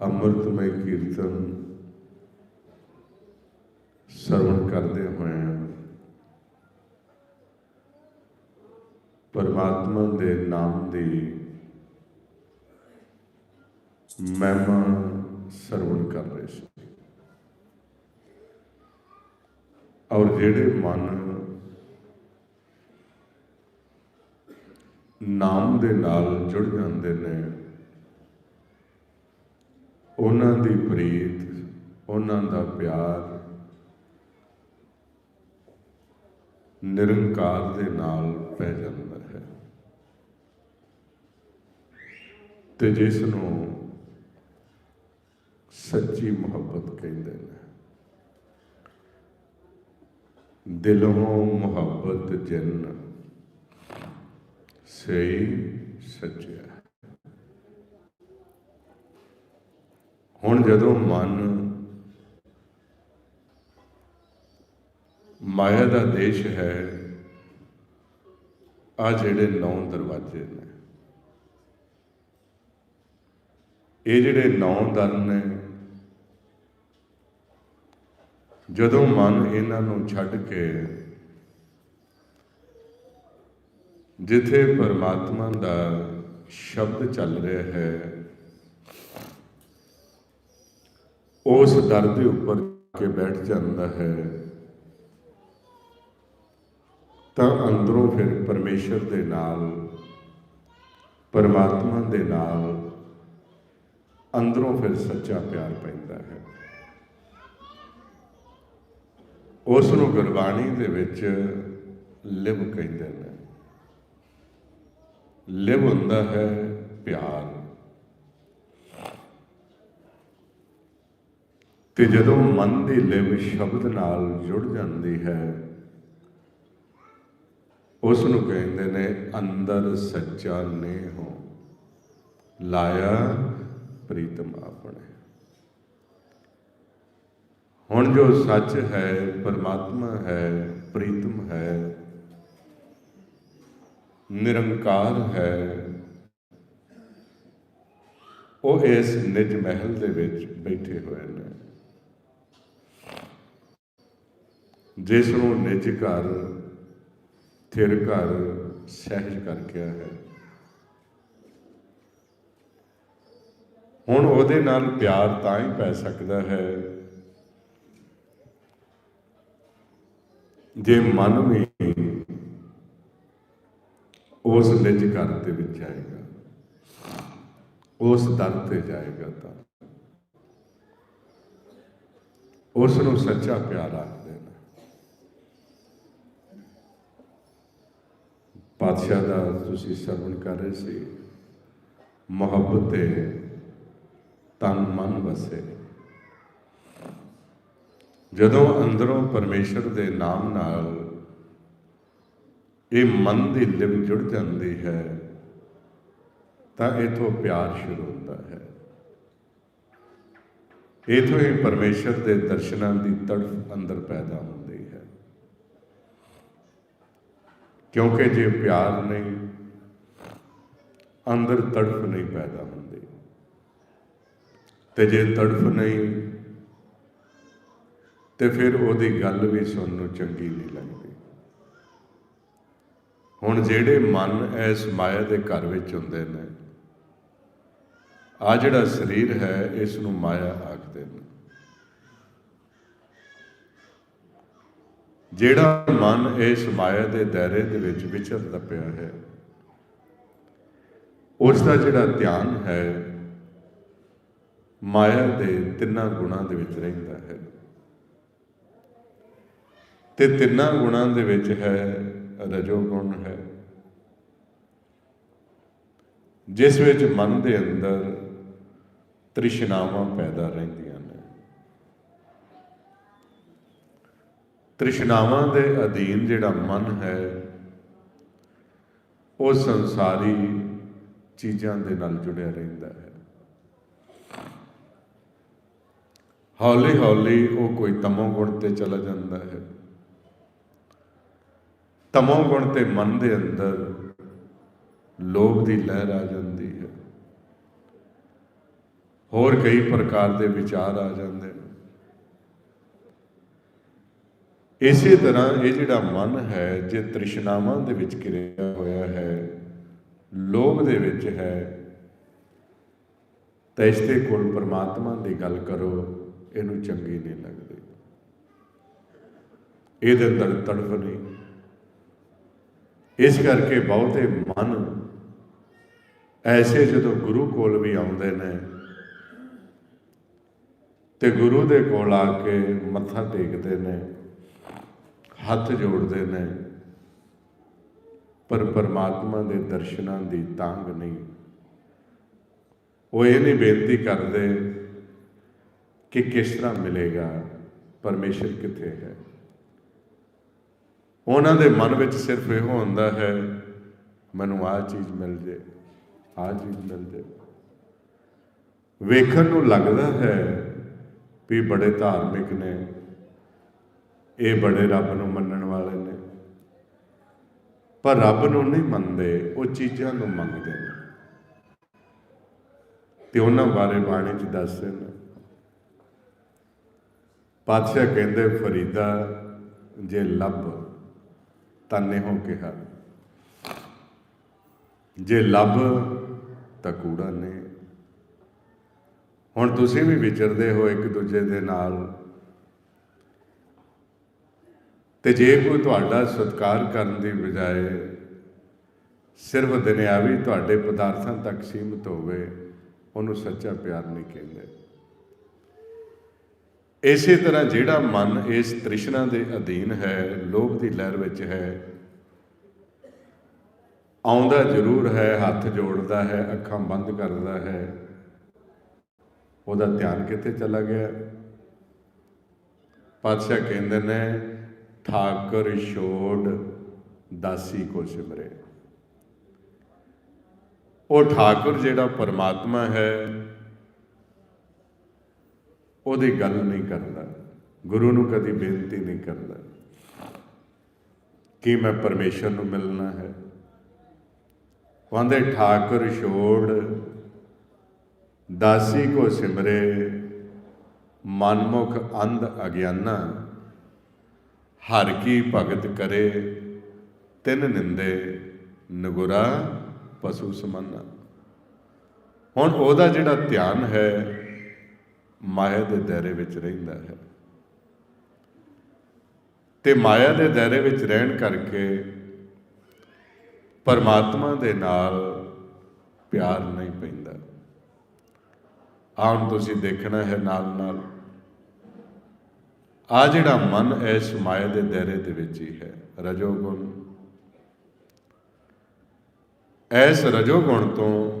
ਅੰਮ੍ਰਿਤਮय ਕੀਰਤਨ ਸਰਵਣ ਕਰਦੇ ਹੋਏ ਪਰਮਾਤਮਾ ਦੇ ਨਾਮ ਦੀ ਮਹਿਮਾ ਸਰਵਣ ਕਰ ਰਹੇ ਸੀ। ਔਰ ਜਿਹੜੇ ਮਨ ਨਾਮ ਦੇ ਨਾਲ ਜੁੜ ਜਾਂਦੇ ਨੇ ਉਹਨਾਂ ਦੀ ਪ੍ਰੀਤ, ਉਹਨਾਂ ਦਾ ਪਿਆਰ ਨਿਰੰਕਾਰ ਦੇ ਨਾਲ ਪੈ ਜਾਂਦਾ ਹੈ। ਤੇ ਜਿਸ ਨੂੰ ਸੱਚੀ ਮੁਹੱਬਤ ਕਹਿੰਦੇ ਨੇ। ਦਿਲੋਂ ਮੁਹੱਬਤ ਜਿਨ ਸਹੀ ਸੱਚਿਆ ਹੁਣ ਜਦੋਂ ਮਨ ਮਾਇਆ ਦਾ ਦੇਸ਼ ਹੈ, ਆ ਜਿਹੜੇ ਨੌ ਦਰਵਾਜ਼ੇ ਨੇ, ਇਹ ਜਿਹੜੇ ਨੌ ਦਰ ਨੇ, ਜਦੋਂ ਮਨ ਇਹਨਾਂ ਨੂੰ ਛੱਡ ਕੇ ਜਿੱਥੇ ਪਰਮਾਤਮਾ ਦਾ ਸ਼ਬਦ ਚੱਲ ਰਿਹਾ ਹੈ ਉਸ ਦਰ ਦੇ ਉੱਪਰ ਕੇ ਬੈਠ ਜਾਂਦਾ ਹੈ। ਤਾਂ ਅੰਦਰੋਂ ਫਿਰ ਪਰਮੇਸ਼ਰ ਦੇ ਨਾਲ, ਪਰਮਾਤਮਾ ਦੇ ਨਾਲ ਅੰਦਰੋਂ ਫਿਰ ਸੱਚਾ ਪਿਆਰ ਪੈਂਦਾ ਹੈ। ਉਸ ਨੂੰ ਗੁਰਬਾਣੀ ਦੇ ਵਿੱਚ ਲਿਵ ਕਹਿੰਦੇ ਨੇ। ਲਿਵ ਹੁੰਦਾ ਹੈ ਪਿਆਰ। ਤੇ ਜਦੋਂ ਮਨ ਦੀ ਲਿਵ ਸ਼ਬਦ ਨਾਲ ਜੁੜ ਜਾਂਦੀ ਹੈ ਉਸ ਨੂੰ ਕਹਿੰਦੇ ਨੇ, ਅੰਦਰ ਸੱਚਾ ਨੇ ਹੋ। ਲਾਇਆ ਪ੍ਰੀਤਮ ਆਪਣੇ। ਹੁਣ ਜੋ ਸੱਚ ਹੈ, ਪਰਮਾਤਮਾ ਹੈ, ਪ੍ਰੀਤਮ ਹੈ, ਨਿਰੰਕਾਰ ਹੈ, ਉਹ ਇਸ ਨਿਜ ਮਹਿਲ ਦੇ ਵਿੱਚ ਬੈਠੇ ਹੋਏ ਨੇ। ਜਿਸ ਨੂੰ ਨਿਜ ਘਰ, ਥਿਰ ਘਰ ਸਹਿਜ ਕਰ ਗਿਆ ਹੈ। ਹੁਣ ਉਹਦੇ ਨਾਲ ਪਿਆਰ ਤਾਂ ਹੀ ਪੈ ਸਕਦਾ ਹੈ। ਜੇ ਮਨ ਵੀ ਉਸ ਨਿਜ ਘਰ ਦੇ ਵਿੱਚ ਜਾਏਗਾ, ਉਸ ਦਰ ਤੇ ਜਾਏਗਾ ਤਾਂ, ਉਸ ਨੂੰ ਸੱਚਾ ਪਿਆਰਾ ਆਖਦੇ ਨੇ ਪਾਤਸ਼ਾਹ ਦਾ ਤੁਸੀਂ ਸਰਵਣ ਕਰ ਰਹੇ ਸੀ। ਮੁਹੱਬਤ ਤੇ ਤਨ ਮਨ ਵਸੇ। ਜਦੋਂ ਅੰਦਰੋਂ ਪਰਮੇਸ਼ਰ ਦੇ ਨਾਮ ਨਾਲ ਇਹ ਮਨ ਦੀ ਲਿਵ ਜੁੜ ਜਾਂਦੀ ਹੈ, ਤਾਂ ਇਥੋਂ ਪਿਆਰ ਸ਼ੁਰੂ ਹੁੰਦਾ ਹੈ। ਇਥੋਂ ਹੀ ਪਰਮੇਸ਼ਰ ਦੇ ਦਰਸ਼ਨਾਂ ਦੀ ਤੜਫ ਅੰਦਰ ਪੈਦਾ ਹੁੰਦੀ ਹੈ ਕਿਉਂਕਿ ਜੇ ਪਿਆਰ ਨਹੀਂ, ਅੰਦਰ ਤੜਫ ਨਹੀਂ ਪੈਦਾ ਹੁੰਦੀ। ਤੇ ਜੇ ਤੜਫ ਨਹੀਂ, ਤੇ ਫਿਰ ਉਹਦੀ ਗੱਲ ਵੀ ਸੁਣਨ ਨੂੰ ਚੰਗੀ ਨਹੀਂ ਲੱਗਦੀ। ਹੁਣ ਜਿਹੜੇ ਮਨ ਇਸ ਮਾਇਆ ਦੇ ਘਰ ਵਿੱਚ ਹੁੰਦੇ ਨੇ ਆ ਜਿਹੜਾ ਸਰੀਰ ਹੈ, ਇਸ ਨੂੰ ਮਾਇਆ ਆਖਦੇ ਨੇ। ਜਿਹੜਾ ਮਨ ਇਸ ਮਾਇਆ ਦੇ ਦਾਇਰੇ ਦੇ ਵਿੱਚ ਵਿਚਰਦਾ ਪਿਆ ਹੈ ਉਸ ਦਾ ਜਿਹੜਾ ਧਿਆਨ ਹੈ, ਮਾਇਆ ਦੇ ਤਿੰਨਾਂ ਗੁਣਾਂ ਦੇ ਵਿੱਚ ਰਹਿੰਦਾ ਹੈ। ਤੇ ਤਿੰਨਾਂ ਗੁਣਾਂ ਦੇ ਵਿੱਚ ਹੈ ਰਜੋ ਗੁਣ ਹੈ। ਜਿਸ ਵਿੱਚ ਮਨ ਦੇ ਅੰਦਰ ਤ੍ਰਿਸ਼ਨਾਵਾਂ ਪੈਦਾ ਰਹਿੰਦੀਆਂ ਨੇ ਤ੍ਰਿਸ਼ਨਾਵਾਂ ਦੇ ਅਧੀਨ ਜਿਹੜਾ ਮਨ ਹੈ, ਉਹ ਸੰਸਾਰੀ ਚੀਜ਼ਾਂ ਦੇ ਨਾਲ ਜੁੜਿਆ ਰਹਿੰਦਾ ਹੈ। ਹੌਲੀ ਹੌਲੀ ਉਹ ਕੋਈ ਤਮੋ ਗੁਣ ਤੇ ਚਲਾ ਜਾਂਦਾ ਹੈ। ਤਮੋ ਗੁਣ ਤੇ ਮਨ ਦੇ ਅੰਦਰ ਲੋਭ ਦੀ ਲਹਿਰ ਆ ਜਾਂਦੀ ਹੈ। ਹੋਰ ਕਈ ਪ੍ਰਕਾਰ ਦੇ ਵਿਚਾਰ ਆ ਜਾਂਦੇ ਨੇ ਇਸੇ ਤਰ੍ਹਾਂ ਇਹ ਜਿਹੜਾ ਮਨ ਹੈ, ਜੇ ਤ੍ਰਿਸ਼ਨਾਵਾਂ ਦੇ ਵਿੱਚ ਕਿਰਿਆ ਹੋਇਆ ਹੈ, ਲੋਭ ਦੇ ਵਿੱਚ ਹੈ, ਤਾਂ ਇਸ ਦੇ ਕੋਲ ਪਰਮਾਤਮਾ ਦੀ ਗੱਲ ਕਰੋ, ਇਹਨੂੰ ਚੰਗੀ ਨਹੀਂ ਲੱਗਦੀ। ਇਹਦੇ ਅੰਦਰ ਤੜਫ ਨਹੀਂ। ਇਸ ਕਰਕੇ ਬਹੁਤੇ ਮਨ ਐਸੇ ਜਦੋਂ ਗੁਰੂ ਕੋਲ ਵੀ ਆਉਂਦੇ ਨੇ, ਤੇ ਗੁਰੂ ਦੇ ਕੋਲ ਆ ਕੇ ਮੱਥਾ ਟੇਕਦੇ ਨੇ ਹੱਥ ਜੋੜਦੇ ਨੇ। ਪਰ ਪਰਮਾਤਮਾ ਦੇ ਦਰਸ਼ਨਾਂ ਦੀ ਤਾਂਗ ਨਹੀਂ। ਉਹ ਇਹ ਨਹੀਂ ਬੇਨਤੀ ਕਰਦੇ ਕਿ ਕਿਸ ਤਰ੍ਹਾਂ ਮਿਲੇਗਾ, ਪਰਮੇਸ਼ਰ ਕਿੱਥੇ ਹੈ। ਉਹਨਾਂ ਦੇ ਮਨ ਵਿੱਚ ਸਿਰਫ ਇਹੋ ਹੁੰਦਾ ਹੈ, ਮੈਨੂੰ ਆਹ ਚੀਜ਼ ਮਿਲ ਜੇ, ਆਹ ਚੀਜ਼ ਮਿਲ ਜੇ। ਵੇਖਣ ਨੂੰ ਲੱਗਦਾ ਹੈ ਵੀ ਬੜੇ ਧਾਰਮਿਕ ਨੇ। ਇਹ ਬੜੇ ਰੱਬ ਨੂੰ ਮੰਨਣ ਵਾਲੇ ਨੇ। ਪਰ ਰੱਬ ਨੂੰ ਨਹੀਂ ਮੰਨਦੇ, ਉਹ ਚੀਜ਼ਾਂ ਨੂੰ ਮੰਗਦੇ ਨੇ। ਤੇ ਉਹਨਾਂ ਬਾਰੇ ਬਾਣੀ ਚ ਦੱਸਦੇ ਨੇ ਪਾਤਸ਼ਾਹ ਕਹਿੰਦੇ, ਫਰੀਦਾ ਜੇ ਲੱਭ ਤਾਨੇ ਹੋ ਕਿਹਾ। ਜੇ ਲੱਭ, ਤਾਂ ਕੂੜਾ ਨੇ ਹੁਣ ਤੁਸੀਂ ਵੀ ਵਿਚਰਦੇ ਹੋ ਇੱਕ ਦੂਜੇ ਦੇ ਨਾਲ। ਤੇ ਜੇ ਕੋਈ ਤੁਹਾਡਾ ਸਤਿਕਾਰ ਕਰਨ ਦੀ ਬਜਾਏ ਸਿਰਫ ਦੁਨਿਆਵੀ ਤੁਹਾਡੇ ਪਦਾਰਥਾਂ ਤੱਕ ਸੀਮਿਤ ਹੋਵੇ, ਉਹਨੂੰ ਸੱਚਾ ਪਿਆਰ ਨਹੀਂ ਕਹਿੰਦੇ। ਇਸੇ ਤਰ੍ਹਾਂ ਜਿਹੜਾ ਮਨ ਇਸ ਤ੍ਰਿਸ਼ਨਾ ਦੇ ਅਧੀਨ ਹੈ, ਲੋਭ ਦੀ ਲਹਿਰ ਵਿੱਚ ਹੈ, ਆਉਂਦਾ ਜ਼ਰੂਰ ਹੈ, ਹੱਥ ਜੋੜਦਾ ਹੈ, ਅੱਖਾਂ ਬੰਦ ਕਰਦਾ ਹੈ, ਉਹਦਾ ਧਿਆਨ ਕਿੱਥੇ ਚਲਾ ਗਿਆ? ਪਾਤਸ਼ਾਹ ਕਹਿੰਦੇ ਨੇ ਠਾਕੁਰ ਛੋੜ ਦਾਸੀ ਕੋ ਸਿਮਰੇ। ਉਹ ਠਾਕੁਰ ਜਿਹੜਾ ਪਰਮਾਤਮਾ ਹੈ, ਉਹਦੀ ਗੱਲ ਨਹੀਂ ਕਰਦਾ। ਗੁਰੂ ਨੂੰ ਕਦੀ ਬੇਨਤੀ ਨਹੀਂ ਕਰਦਾ ਕਿ ਮੈਂ ਪਰਮੇਸ਼ਰ ਨੂੰ ਮਿਲਣਾ ਹੈ। ਕਹਿੰਦੇ ਠਾਕੁਰ ਛੋੜ ਦਾਸੀ ਕੋ ਸਿਮਰੇ, ਮਨਮੁਖ ਅੰਧ ਅਗਿਆਨਾ ਹਰ ਕੀ ਭਗਤ ਕਰੇ, ਤਿੰਨ ਨਿੰਦੇ ਨਗੁਰਾ ਪਸ਼ੂ ਸਮਾਨਾ। ਹੁਣ ਉਹਦਾ ਜਿਹੜਾ ਧਿਆਨ ਹੈ, ਮਾਇਆ ਦੇ ਦਾਇਰੇ ਵਿੱਚ ਰਹਿੰਦਾ ਹੈ। ਤੇ ਮਾਇਆ ਦੇ ਦਾਇਰੇ ਵਿੱਚ ਰਹਿਣ ਕਰਕੇ ਪਰਮਾਤਮਾ ਦੇ ਨਾਲ ਪਿਆਰ ਨਹੀਂ ਪੈਂਦਾ। ਆਉਂ ਤੁਸੀਂ ਦੇਖਣਾ ਹੈ ਨਾਲ ਨਾਲ ਆ ਜਿਹੜਾ ਮਨ ਇਸ ਮਾਇਆ ਦੇ ਦਾਇਰੇ ਦੇ ਵਿੱਚ ਹੀ ਹੈ ਰਜੋਗੁਣ ਐਸ ਰਜੋਗੁਣ ਤੋਂ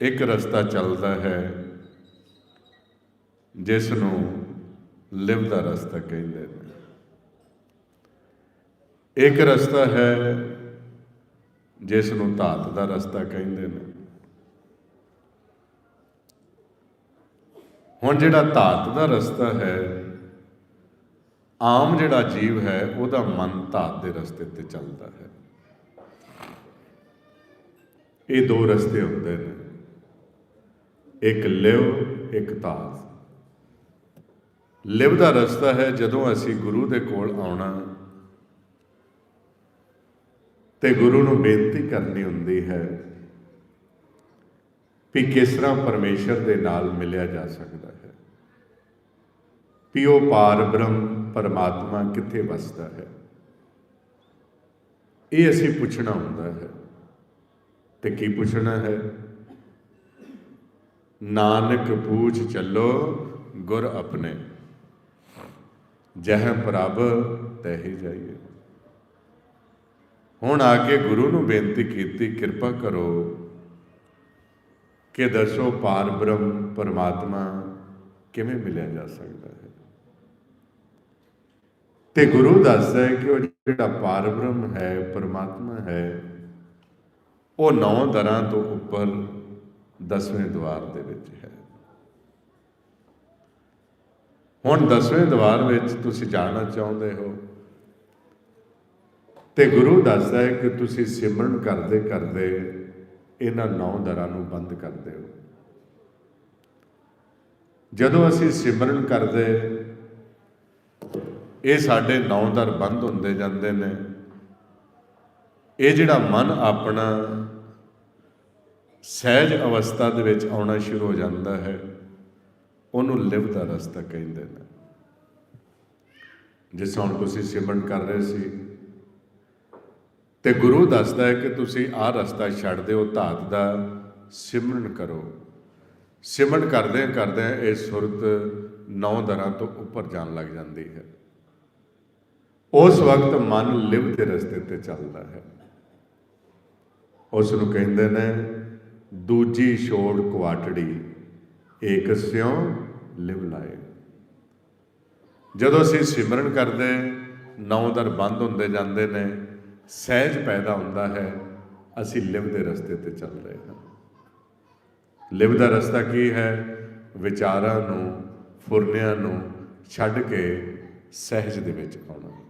ਇੱਕ ਰਸਤਾ ਚੱਲਦਾ ਹੈ ਜਿਸ ਨੂੰ ਲਿਵ ਦਾ ਰਸਤਾ ਕਹਿੰਦੇ ਨੇ। ਇੱਕ ਰਸਤਾ ਹੈ ਜਿਸ ਨੂੰ ਧਾਤ ਦਾ ਰਸਤਾ ਕਹਿੰਦੇ ਨੇ। ਹੁਣ ਜਿਹੜਾ ਧਾਤ ਦਾ ਰਸਤਾ ਹੈ ਆਮ ਜਿਹੜਾ ਜੀਵ ਹੈ, ਉਹਦਾ ਮਨ ਧਾਤ ਦੇ ਰਸਤੇ ਤੇ ਚੱਲਦਾ ਹੈ। ਇਹ ਦੋ ਰਸਤੇ ਹੁੰਦੇ ਨੇ। ਇੱਕ ਲਿਵ, ਇੱਕ ਧਾਤ। ਲਿਵ ਦਾ ਰਸਤਾ ਹੈ, ਜਦੋਂ ਅਸੀਂ ਗੁਰੂ ਦੇ ਕੋਲ ਆਉਣਾ ਤੇ ਗੁਰੂ ਨੂੰ ਬੇਨਤੀ ਕਰਨੀ ਹੁੰਦੀ ਹੈ ਵੀ ਕਿਸ ਤਰ੍ਹਾਂ ਪਰਮੇਸ਼ਰ ਦੇ ਨਾਲ ਮਿਲਿਆ ਜਾ ਸਕਦਾ ਹੈ। ਵੀ ਉਹ ਪਾਰ ਬ੍ਰਹਮ ਪਰਮਾਤਮਾ ਕਿੱਥੇ ਵਸਦਾ ਹੈ? ਇਹ ਅਸੀਂ ਪੁੱਛਣਾ ਹੁੰਦਾ ਹੈ। ਤੇ ਕੀ ਪੁੱਛਣਾ ਹੈ? ਨਾਨਕ ਪੂਛ ਚੱਲੋ ਗੁਰ ਆਪਣੇ। ਜਹ ਪ੍ਰਭ ਤਹਿ ਜਾਈਏ। ਹੁਣ ਆ ਕੇ ਗੁਰੂ ਨੂੰ ਬੇਨਤੀ ਕੀਤੀ, ਕਿਰਪਾ ਕਰੋ ਕਿ ਦੱਸੋ ਪਾਰ ਬ੍ਰਹਮ ਪਰਮਾਤਮਾ ਕਿਵੇਂ ਮਿਲਿਆ ਜਾ ਸਕਦਾ ਹੈ? ਤੇ ਗੁਰੂ ਦੱਸਦਾ ਹੈ ਕਿ ਉਹ ਜਿਹੜਾ ਪਾਰ ਹੈ, ਪਰਮਾਤਮਾ ਹੈ, ਉਹ ਨੌ ਦਰਾਂ ਤੋਂ ਉੱਪਰ ਦਸਵੇਂ ਦਵਾਰ ਦੇ ਵਿੱਚ ਹੈ। ਹੁਣ ਦਸਵੇਂ ਦਵਾਰ ਵਿੱਚ ਤੁਸੀਂ ਜਾਣਾ ਚਾਹੁੰਦੇ ਹੋ ਤੇ ਗੁਰੂ ਦੱਸਦਾ ਹੈ ਕਿ ਤੁਸੀਂ ਸਿਮਰਨ ਕਰਦੇ ਕਰਦੇ ਇਹਨਾਂ ਨੌ ਦਰਾਂ ਨੂੰ ਬੰਦ ਕਰਦੇ ਹੋ ਜਦੋਂ ਅਸੀਂ ਸਿਮਰਨ ਕਰਦੇ ਇਹ ਸਾਡੇ ਨੌ ਦਰ ਬੰਦ ਹੁੰਦੇ ਜਾਂਦੇ ਨੇ। ਇਹ ਜਿਹੜਾ ਮਨ ਆਪਣਾ ਸਹਿਜ ਅਵਸਥਾ ਦੇ ਵਿੱਚ ਆਉਣਾ ਸ਼ੁਰੂ ਹੋ ਜਾਂਦਾ ਹੈ, ਉਹਨੂੰ ਲਿਵ ਦਾ ਰਸਤਾ ਕਹਿੰਦੇ ਨੇ। ਜਿਸ ਹੁਣ ਤੁਸੀਂ ਸਿਮਰਨ ਕਰ ਰਹੇ ਸੀ, ਤੇ ਗੁਰੂ ਦੱਸਦਾ ਹੈ ਕਿ ਤੁਸੀਂ ਆਹ ਰਸਤਾ ਛੱਡ ਦਿਓ, ਧਾਤ ਦਾ ਸਿਮਰਨ ਕਰੋ। ਸਿਮਰਨ ਕਰਦੇ ਕਰਦੇ ਇਹ ਸੁਰਤ ਨੌ ਦਰਾਂ ਤੋਂ ਉੱਪਰ ਜਾਣ ਲੱਗ ਜਾਂਦੀ ਹੈ। ਉਸ ਵਕਤ ਮਨ ਲਿਵ ਦੇ ਰਸਤੇ ਤੇ ਚੱਲਦਾ ਹੈ। ਉਸ ਨੂੰ ਕਹਿੰਦੇ ਨੇ, ਦੂਜੀ ਛੋੜ ਕੁਆਟੜੀ, ਏਕ ਸਿਉ ਲਿਵ ਲਾਏ। ਜਦੋਂ ਅਸੀਂ ਸਿਮਰਨ ਕਰਦੇ ਨੌ ਦਰ ਬੰਦ ਹੁੰਦੇ ਜਾਂਦੇ ਨੇ, ਸਹਿਜ ਪੈਦਾ ਹੁੰਦਾ ਹੈ, ਅਸੀਂ ਲਿਵ ਦੇ ਰਸਤੇ ਤੇ ਚੱਲ ਰਹੇ ਹਾਂ। ਲਿਵ ਦਾ ਰਸਤਾ ਕੀ ਹੈ? ਵਿਚਾਰਾਂ ਨੂੰ, ਫੁਰਨਿਆਂ ਨੂੰ ਛੱਡ ਕੇ ਸਹਿਜ ਦੇ ਵਿੱਚ ਆਉਣਾ।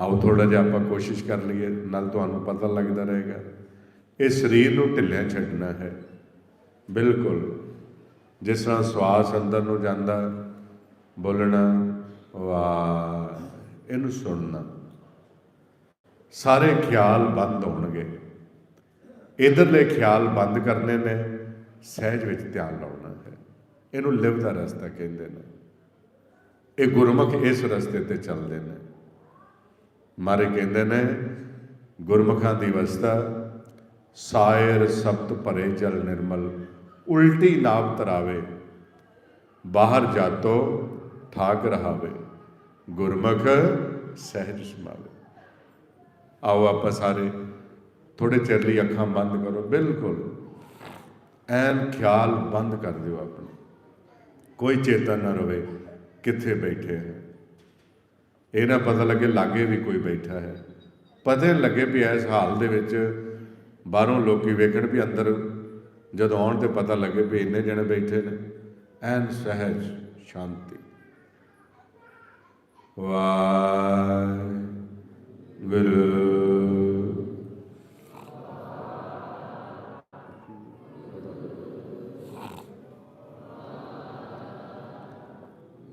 ਆਓ ਥੋੜਾ ਜਿਹਾ ਆਪਾਂ ਕੋਸ਼ਿਸ਼ ਕਰ ਲਈਏ, ਨਾਲ ਤੁਹਾਨੂੰ ਪਤਾ ਲੱਗਦਾ ਰਹੇਗਾ। ਇਹ ਸਰੀਰ ਨੂੰ ਢਿੱਲਿਆਂ ਛੱਡਣਾ ਹੈ। ਬਿਲਕੁਲ। ਜਿਸ ਤਰ੍ਹਾਂ ਸਵਾਸ ਅੰਦਰ ਨੂੰ ਜਾਂਦਾ, ਬੋਲਣਾ, ਵਾਹ, ਇਹਨੂੰ ਸੁਣਨਾ। ਸਾਰੇ ਖਿਆਲ ਬੰਦ ਹੋਣਗੇ। ਇਧਰਲੇ ਖਿਆਲ ਬੰਦ ਕਰਨੇ ਨੇ, ਸਹਿਜ ਵਿੱਚ ਧਿਆਨ ਲਾਉਣਾ ਹੈ। ਇਹਨੂੰ ਲਿਵ ਦਾ ਰਸਤਾ ਕਹਿੰਦੇ ਨੇ। ਇਹ ਗੁਰਮੁਖ ਇਸ ਰਸਤੇ ਤੇ ਚੱਲਦੇ ਨੇ। ਮਾਰੇ ਕਹਿੰਦੇ ਨੇ, ਗੁਰਮੁਖਾਂ ਦੀ ਅਵਸਥਾ, ਸਾਇਰ ਸਬਤ ਭਰੇ ਜਲ ਨਿਰਮਲ, ਉਲਟੀ ਨਾਵ ਤਰਾਵੇ, ਬਾਹਰ ਜਾਤੋ ਠਾਕ ਰਹਾਵੇ, ਗੁਰਮੁਖ ਸਹਿਜ ਸਮਾਵੇ ਆਓ ਆਪਾਂ ਸਾਰੇ ਥੋੜੇ ਚਿਰ ਲਈ ਅੱਖਾਂ ਬੰਦ ਕਰੋ, ਬਿਲਕੁਲ। ਐਨ ਖਿਆਲ ਬੰਦ ਕਰ ਦਿਓ ਆਪਣੇ। ਕੋਈ ਚੇਤਨ ਨਾ ਰਵੇ ਕਿੱਥੇ ਬੈਠੇ ਹੈ ਇਹ ਨਾ ਪਤਾ ਲੱਗੇ ਲਾਗੇ ਵੀ ਕੋਈ ਬੈਠਾ ਹੈ। ਪਤਾ ਲੱਗੇ ਵੀ ਇਸ ਹਾਲ ਦੇ ਵਿੱਚ ਬਾਹਰੋਂ ਲੋਕੀ ਵੇਖਣ ਵੀ ਅੰਦਰ ਜਦੋਂ ਆਉਣ ਤੇ ਪਤਾ ਲੱਗੇ ਵੀ ਇੰਨੇ ਜਣੇ ਬੈਠੇ ਨੇ। ਐਨ ਸਹਿਜ, ਸ਼ਾਂਤੀ। ਵਾਹਿਗੁਰੂ।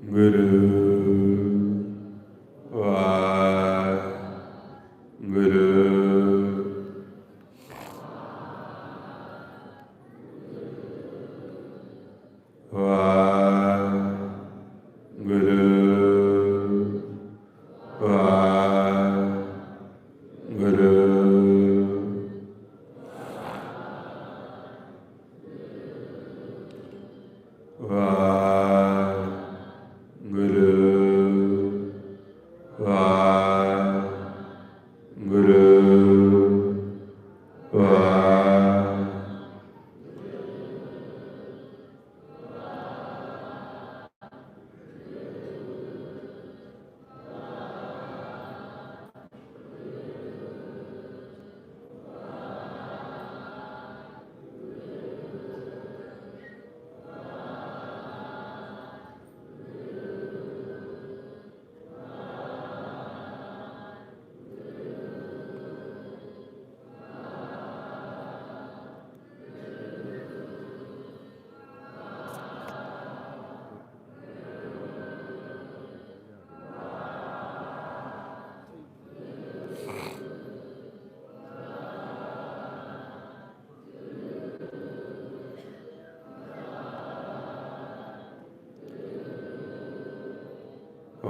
ਗੁਰੂ।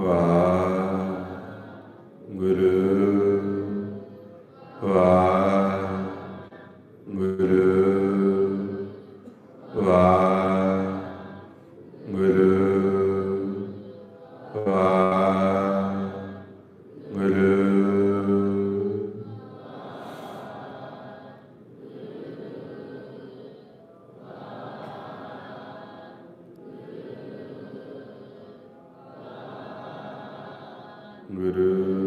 ਵਾਹਿਗੁਰੂ ਗੁਰੂ